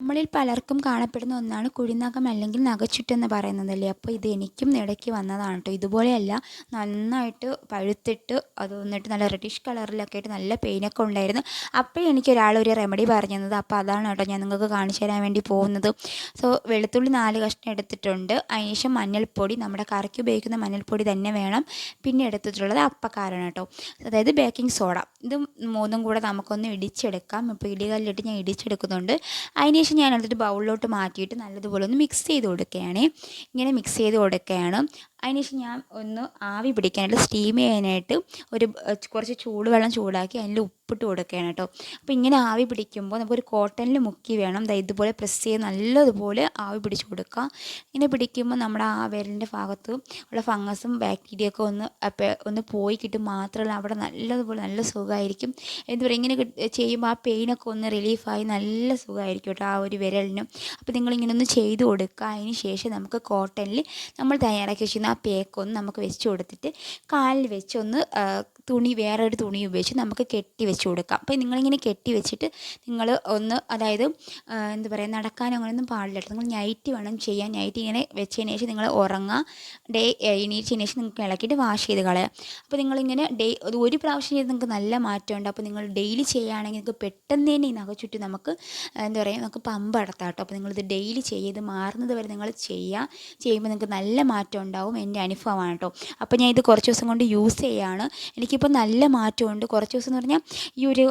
നമ്മളിൽ പലർക്കും കാണപ്പെടുന്ന ഒന്നാണ് കുഴിനഖം അല്ലെങ്കിൽ നഖച്ചുട്ടെന്ന് പറയുന്നതല്ലേ? അപ്പോൾ ഇത് എനിക്കും ഇടയ്ക്ക് വന്നതാണ് കേട്ടോ. ഇതുപോലെയല്ല നന്നായിട്ട് പഴുത്തിട്ട് അത് വന്നിട്ട് നല്ല റെഡിഷ് കളറിലൊക്കെ ആയിട്ട് നല്ല പെയിനൊക്കെ ഉണ്ടായിരുന്നു. അപ്പോൾ എനിക്ക് ഒരാൾ ഒരു റെമഡി പറഞ്ഞു തന്നത് അപ്പോൾ അതാണ് കേട്ടോ ഞാൻ നിങ്ങൾക്ക് കാണിച്ചു തരാൻ വേണ്ടി പോകുന്നത്. സോ വെളുത്തുള്ളി നാല് കഷ്ണം എടുത്തിട്ടുണ്ട്. അതിനുശേഷം മഞ്ഞൾപ്പൊടി നമ്മുടെ കറിക്ക് ഉപയോഗിക്കുന്ന മഞ്ഞൾപ്പൊടി തന്നെ വേണം. പിന്നെ എടുത്തിട്ടുള്ളത് അപ്പക്കാരാണ് കേട്ടോ. അതായത് ബേക്കിംഗ് സോഡ ഇത് മൂന്നും കൂടെ നമുക്കൊന്ന് ഇടിച്ചെടുക്കാം. ഇപ്പോൾ ഇടികല്ലിട്ട് ഞാൻ ഇടിച്ചെടുക്കുന്നുണ്ട്. അതിനുശേഷം ഞാൻ എടുത്തിട്ട് ബൗളിലോട്ട് മാറ്റിയിട്ട് നല്ലതുപോലെ ഒന്ന് മിക്സ് ചെയ്ത് കൊടുക്കുകയാണ്. ഇങ്ങനെ മിക്സ് ചെയ്ത് കൊടുക്കുകയാണ്. അതിനുശേഷം ഞാൻ ഒന്ന് ആവി പിടിക്കാനായിട്ട് സ്റ്റീം ചെയ്യാനായിട്ട് ഒരു കുറച്ച് ചൂടുവെള്ളം ചൂടാക്കി അതിൽ ഉപ്പിട്ട് കൊടുക്കുകയാണ് കേട്ടോ. അപ്പോൾ ഇങ്ങനെ ആവി പിടിക്കുമ്പോൾ നമുക്കൊരു കോട്ടണിൽ മുക്കി വേണം. ഇതുപോലെ പ്രസ് ചെയ്ത് നല്ലതുപോലെ ആവി പിടിച്ച് കൊടുക്കുക. ഇങ്ങനെ പിടിക്കുമ്പോൾ നമ്മുടെ ആ വിരലിന്റെ ഭാഗത്ത് ഉള്ള ഫംഗസും ബാക്ടീരിയ ഒക്കെ ഒന്ന് ഒന്ന് പോയി കിട്ടും. മാത്രമല്ല അവിടെ നല്ലതുപോലെ നല്ല സുഖമായിരിക്കും. എന്താ പറയുക ഇങ്ങനെ ചെയ്യുമ്പോൾ ആ പെയിനൊക്കെ ഒന്ന് റിലീഫായി നല്ല സുഖമായിരിക്കും കേട്ടോ ആ ഒരു വിരലിനും. അപ്പോൾ നിങ്ങളിങ്ങനെ ഒന്ന് ചെയ്ത് കൊടുക്കുക. അതിന് ശേഷം നമുക്ക് കോട്ടണിൽ നമ്മൾ തയ്യാറാക്കി വെച്ചിരുന്ന ആ പേക്കൊന്ന് നമുക്ക് വെച്ച് കൊടുത്തിട്ട് കാലിൽ വെച്ച് ഒന്ന് തുണി വേറൊരു തുണി ഉപയോഗിച്ച് നമുക്ക് കെട്ടി വെച്ച് കൊടുക്കാം. അപ്പോൾ നിങ്ങളിങ്ങനെ കെട്ടി വെച്ചിട്ട് നിങ്ങൾ ഒന്ന് അതായത് എന്താ പറയുക നടക്കാൻ അങ്ങനെയൊന്നും പാടില്ലട്ടോ നിങ്ങൾ നൈറ്റ് വേണം ചെയ്യാൻ. നൈറ്റ് ഇങ്ങനെ വെച്ചതിന് ശേഷം നിങ്ങൾ ഉറങ്ങുക ഡേ എണീച്ചതിന് ശേഷം നിങ്ങൾക്ക് ഇളക്കിയിട്ട് വാഷ് ചെയ്ത് കളയാം. അപ്പോൾ നിങ്ങളിങ്ങനെ ഡേ ഒരു പ്രാവശ്യം ചെയ്ത് നിങ്ങൾക്ക് നല്ല മാറ്റമുണ്ട്. അപ്പോൾ നിങ്ങൾ ഡെയിലി ചെയ്യുകയാണെങ്കിൽ നിങ്ങൾക്ക് പെട്ടെന്ന് തന്നെ ഈ നഖച്ചുറ്റി നമുക്ക് എന്താ പറയുക നമുക്ക് പമ്പ് അടത്താം കേട്ടോ. അപ്പോൾ നിങ്ങളിത് ഡെയിലി ചെയ്ത് മാറുന്നത് വരെ നിങ്ങൾ ചെയ്യുക. ചെയ്യുമ്പോൾ നിങ്ങൾക്ക് നല്ല മാറ്റം ഉണ്ടാവും. എന്റെ അനുഭവമാണ് കേട്ടോ. അപ്പോൾ ഞാൻ ഇത് കുറച്ച് ദിവസം കൊണ്ട് യൂസ് ചെയ്യുകയാണ്. എനിക്കിപ്പോൾ നല്ല മാറ്റമുണ്ട്. കുറച്ച് ദിവസം എന്ന് പറഞ്ഞാൽ ഈ ഒരു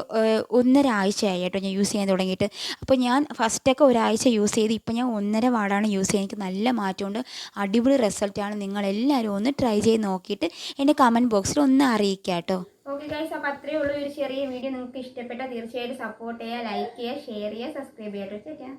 ഒന്നര ആഴ്ചയായി കേട്ടോ ഞാൻ യൂസ് ചെയ്യാൻ തുടങ്ങിയിട്ട്. അപ്പോൾ ഞാൻ ഫസ്റ്റൊക്കെ ഒരാഴ്ച യൂസ് ചെയ്ത് ഇപ്പോൾ ഞാൻ ഒന്നര വാടാണ് യൂസ് ചെയ്യുന്നത്. എനിക്ക് നല്ല മാറ്റമുണ്ട്. അടിപൊളി റിസൾട്ടാണ്. നിങ്ങളെല്ലാവരും ഒന്ന് ട്രൈ ചെയ്ത് നോക്കിയിട്ട് എന്റെ കമന്റ് ബോക്സിൽ ഒന്ന് അറിയിക്കുക കേട്ടോ. ഓക്കെ ഗൈസ് അപ്പോൾ അത്രയേ ഉള്ളൂ ഒരു ചെറിയ വീഡിയോ. നിങ്ങൾക്ക് ഇഷ്ടപ്പെട്ടാൽ തീർച്ചയായിട്ടും സപ്പോർട്ട് ചെയ്യുക ലൈക്ക് ചെയ്യുക ഷെയർ ചെയ്യുക സബ്സ്ക്രൈബ് ചേട്ടാ.